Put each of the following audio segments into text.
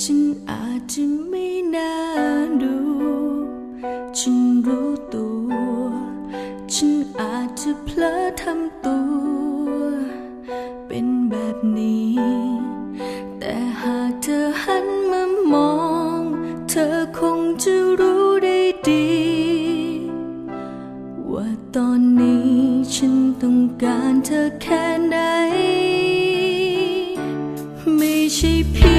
ฉันอาจจะไม่น่าดู ฉันรู้ตัว ฉันอาจจะเพลอทำตัว เป็นแบบนี้ แต่หากเธอหันมามอง เธอคงจะรู้ได้ดี ว่าตอนนี้ฉันต้องการเธอแค่ไหน ไม่ใช่เพีย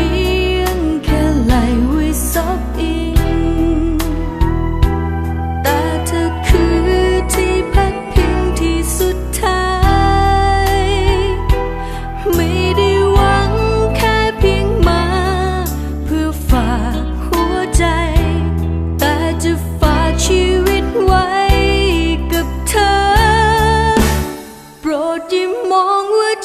โปร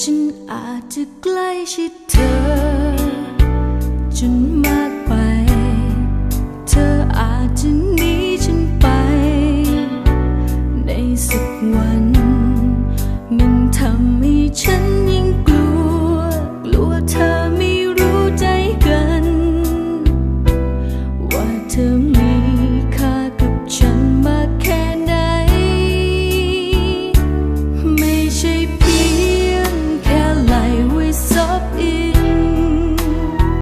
ฉันอาจจะใกล้ชิดเธอ จนมากไป เธออาจจะหนีฉันไป ในสักวัน มันทำให้ฉันยิ่งกลัว กลัวเธอไม่รู้ใจกัน ว่าเธอ